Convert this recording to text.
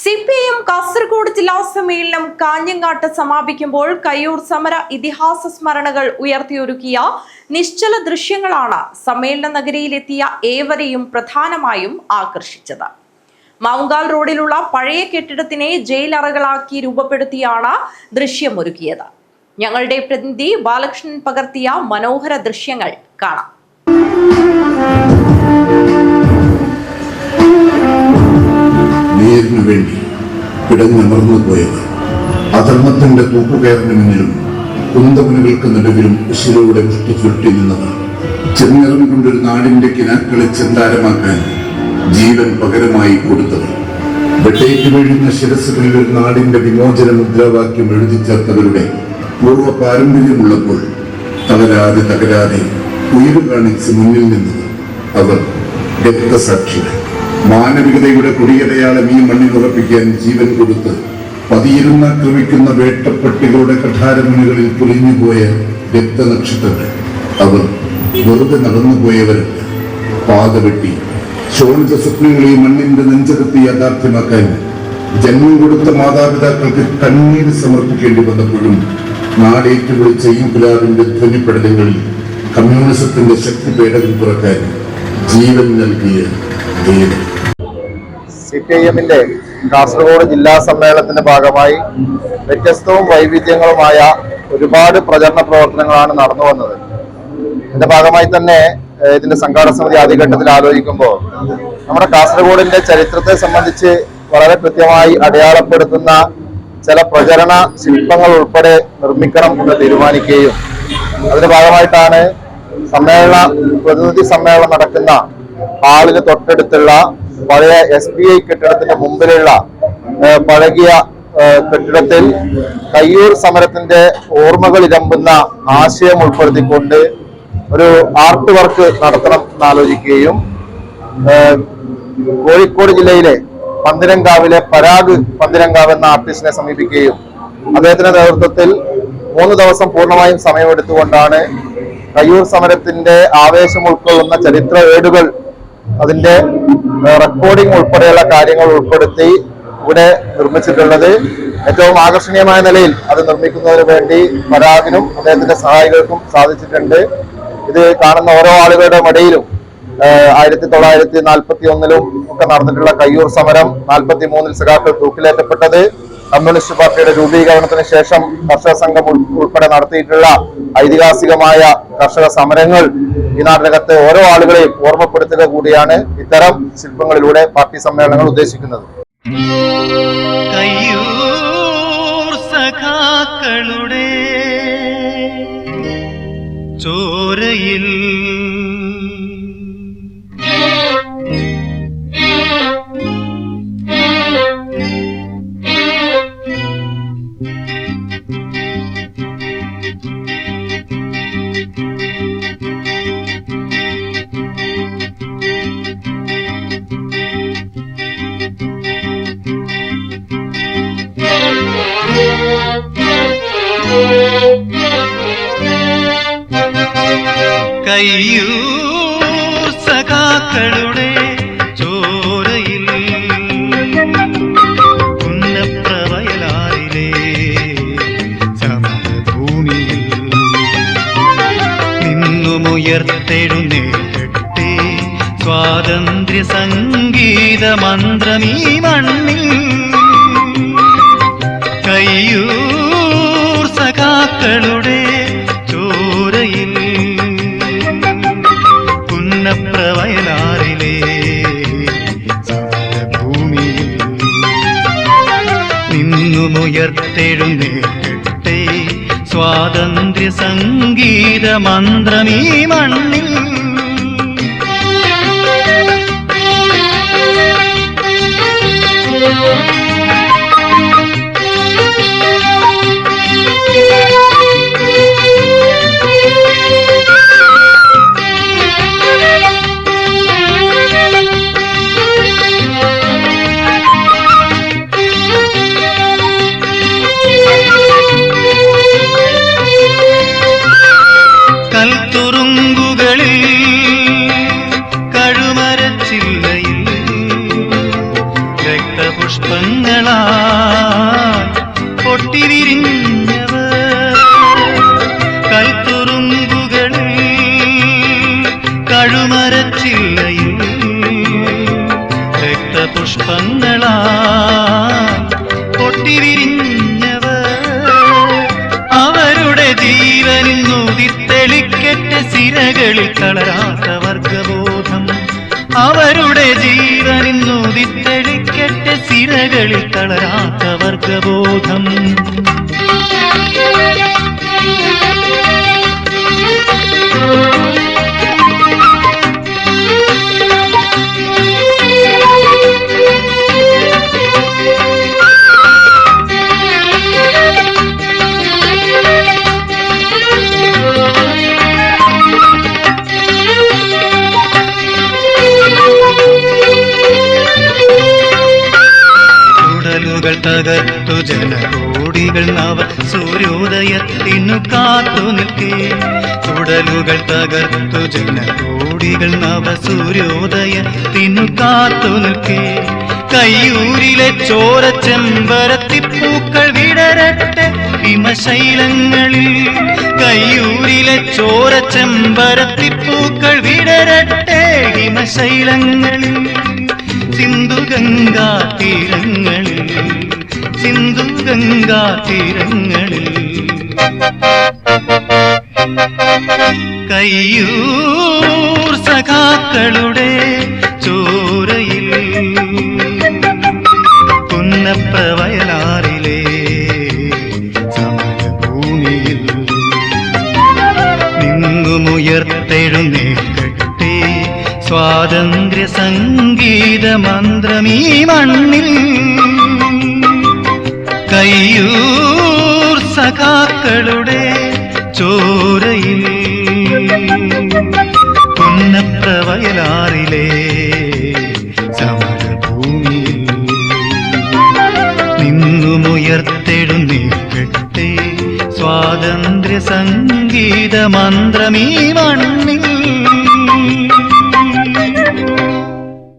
C P M Kasaragod ജില്ലാ സമ്മേളനം കാഞ്ഞങ്ങാട്ട് സമാപിക്കുമ്പോൾ കയ്യൂർ സമര ഇതിഹാസ സ്മരണകൾ ഉയർത്തിയൊരുക്കിയ നിശ്ചല ദൃശ്യങ്ങളാണ് സമ്മേളന നഗരിയിലെത്തിയ ഏവരെയും പ്രധാനമായും ആകർഷിച്ചത്. മൗങ്കാൽ റോഡിലുള്ള പഴയ കെട്ടിടത്തിനെ ജയിലറകളാക്കി രൂപപ്പെടുത്തിയാണ് ദൃശ്യമൊരുക്കിയത്. ഞങ്ങളുടെ പ്രതിനിധി ബാലകൃഷ്ണൻ പകർത്തിയ മനോഹര ദൃശ്യങ്ങൾ കാണാം. നേരിനു വേണ്ടി കിടന്നമർന്നു പോയത്. അധർമ്മത്തിന്റെ തൂക്കുകയറിന് മുന്നിലും കുന്തമുനകൾക്ക് നടുവിലും ഉശിരോടെ മുഷ്ടി ചുരുട്ടി നിന്നവർ ചെന്നിറങ്ങിക്കൊണ്ടൊരു കൊണ്ടൊരു നാടിന്റെ കിനാക്കളെ ചെന്താരമാക്കാൻ ജീവൻ പകരമായി കൊടുത്തവർ വെട്ടേറ്റ് വീഴുന്ന ശിരസുകളിൽ ഒരു നാടിന്റെ വിമോചന മുദ്രാവാക്യം എഴുതി ചേർത്തവരുടെ പൂർവ പാരമ്പര്യമുള്ളപ്പോൾ തകരാതെ തകരാതെ ഉയരു കാണിച്ച് മുന്നിൽ നിന്നത് അവർ രക്തസാക്ഷികൾ മാനവികതയുടെ കൊടിയടയാളം ഈ മണ്ണിൽ ഉറപ്പിക്കാൻ ജീവൻ കൊടുത്ത് പതിയിരുന്ന ക്രമിക്കുന്ന വേട്ടപ്പട്ടികളുടെ കഠാരമണികളിൽ പൊലിഞ്ഞുപോയ രക്തനക്ഷത്രങ്ങൾ. അവർ വെറുതെ നടന്നുപോയവരല്ല. പാത വെട്ടി ശോണിത സ്വപ്നങ്ങൾ ഈ മണ്ണിന്റെ നെഞ്ചകത്ത് യാഥാർത്ഥ്യമാക്കാൻ ജന്മം കൊടുത്ത മാതാപിതാക്കൾക്ക് കണ്ണീര് സമർപ്പിക്കേണ്ടി വന്നപ്പോഴും നാടേറ്റുകൊണ്ട് ചെയ്യും പുലാവിന്റെ ധ്വനിപ്പെടലുകളിൽ കമ്മ്യൂണിസത്തിന്റെ ശക്തി പേടകം തുറക്കാൻ ജീവൻ നൽകിയ ദൈവം സി പി ഐ എമ്മിന്റെ കാസർഗോഡ് ജില്ലാ സമ്മേളനത്തിന്റെ ഭാഗമായി വ്യത്യസ്തവും വൈവിധ്യങ്ങളുമായ ഒരുപാട് പ്രചരണ പ്രവർത്തനങ്ങളാണ് നടന്നു വന്നത്. ഇതിന്റെ ഭാഗമായി തന്നെ ഇതിന്റെ സംഘാടക സമിതി ആദ്യഘട്ടത്തിൽ ആലോചിക്കുമ്പോൾ നമ്മുടെ കാസർഗോഡിന്റെ ചരിത്രത്തെ സംബന്ധിച്ച് വളരെ കൃത്യമായി അടയാളപ്പെടുത്തുന്ന ചില പ്രചരണ ശില്പങ്ങൾ ഉൾപ്പെടെ നിർമ്മിക്കണം എന്ന് തീരുമാനിക്കുകയും അതിന്റെ ഭാഗമായിട്ടാണ് സമ്മേളന പ്രതിനിധി സമ്മേളനം നടക്കുന്ന ഹാളിന് തൊട്ടടുത്തുള്ള പഴയ എസ് ബി ഐ കെട്ടിടത്തിന്റെ മുമ്പിലുള്ള പഴകിയ കെട്ടിടത്തിൽ കയ്യൂർ സമരത്തിന്റെ ഓർമ്മകൾ ഇരമ്പുന്ന ആശയം ഉൾപ്പെടുത്തിക്കൊണ്ട് ഒരു ആർട്ട് വർക്ക് നടത്തണം എന്നാലോചിക്കുകയും കോഴിക്കോട് ജില്ലയിലെ പന്തിരങ്കാവിലെ പരാഗ് പന്തിരങ്കാവ് എന്ന ആർട്ടിസ്റ്റിനെ സമീപിക്കുകയും അദ്ദേഹത്തിന്റെ നേതൃത്വത്തിൽ മൂന്ന് ദിവസം പൂർണമായും സമയമെടുത്തുകൊണ്ടാണ് കയ്യൂർ സമരത്തിന്റെ ആവേശം ഉൾക്കൊള്ളുന്ന ചരിത്ര ഏടുകൾ അതിന്റെ റെക്കോർഡിംഗ് ഉൾപ്പെടെയുള്ള കാര്യങ്ങൾ ഉൾപ്പെടുത്തി ഇവിടെ നിർമ്മിച്ചിട്ടുള്ളത്. ഏറ്റവും ആകർഷണീയമായ നിലയിൽ അത് നിർമ്മിക്കുന്നതിന് വേണ്ടി പരാഗിനും അദ്ദേഹത്തിന്റെ സഹായികൾക്കും സാധിച്ചിട്ടുണ്ട്. ഇത് കാണുന്ന ഓരോ ആളുകളുടെ ഇടയിലും ആയിരത്തി തൊള്ളായിരത്തി നാൽപ്പത്തി ഒന്നിലും ഒക്കെ നടന്നിട്ടുള്ള കയ്യൂർ സമരം നാൽപ്പത്തി മൂന്നിൽ സഖാക്കൾ തൂക്കിലേറ്റപ്പെട്ടത് കമ്മ്യൂണിസ്റ്റ് പാർട്ടിയുടെ രൂപീകരണത്തിന് ശേഷം കർഷക സംഘം ഉൾപ്പെടെ നടത്തിയിട്ടുള്ള ഐതിഹാസികമായ കർഷക സമരങ്ങൾ ഈ നാട്ടിനകത്ത് ഓരോ ആളുകളെയും ഓർമ്മപ്പെടുത്തുക കൂടിയാണ് ഇത്തരം ശില്പങ്ങളിലൂടെ പാർട്ടി സമ്മേളനങ്ങൾ ഉദ്ദേശിക്കുന്നത്. ചോരയിൽ കയ്യൂർ സഖാക്കളുടെ ചോരയിൽ. കുന്നപ്രവയലാറിലെ സമഭൂമിയിൽ നിന്നുമുയർത്തെഴുന്നേറ്റട്ടെ സ്വാതന്ത്ര്യ സംഗീത മന്ത്രമീ മണ്ണിൽ. കയ്യൂർ സഖാക്കളുടെ നിന്നുമുയർത്തെഴുന്നേറ്റട്ടെ സ്വാതന്ത്ര്യ സംഗീത മന്ത്രമീ മണ്ണിൽ കഴുമരച്ചില്ലയിൽ രക്തപുഷ്പങ്ങളാ പൊട്ടിവിരിഞ്ഞവർ. അവരുടെ ജീവനിൽ നൂതിത്തെളിക്കെട്ട് സിരകളിൽ കളരാത്ത വർഗബോധം. അവരുടെ ജീവനിൽ നൂതിത്തെളിക്കെട്ട് സിരകളിൽ കളരാത്ത വർഗബോധം. തകർത്തു ജനകോടികൾ നവ സൂര്യോദയത്തിനു കാത്തു നിൽക്കേ. ഉടലുകൾ തകർത്തു ജനകോടികൾ നവ സൂര്യോദയത്തിനു കാത്തു നിൽക്കേ. കയ്യൂരിലെ ചോര ചെമ്പരത്തിപ്പൂക്കൾ വിടരട്ടെ ഹിമശൈലങ്ങളിൽ കയ്യൂരിലെ ചോര ചെമ്പരത്തിപ്പൂക്കൾ വിടരട്ടെ ഹിമശൈലങ്ങളിൽ സിന്ധു ഗംഗാ തീരങ്ങളിൽ സിന്ധു ഗംഗാ തീരങ്ങളിൽ കയ്യൂർ സഖാക്കളുടെ ചോരയിൽ പുന്നപ്രവയലാറിലെ സമരഭൂമിയിൽ നിന്നുമുയർത്തെഴുന്നേൽക്കട്ടെ സ്വാതന്ത്ര്യ സംഗീത മന്ത്രമീ മണ്ണിൽ. കയ്യൂർ സഖാക്കളുടെ ചോരയിൽ പുന്നപ്ര വയലാറിലെ സ്വാതന്ത്ര്യ സംഗീത മന്ത്രമീ മണ്ണിൽ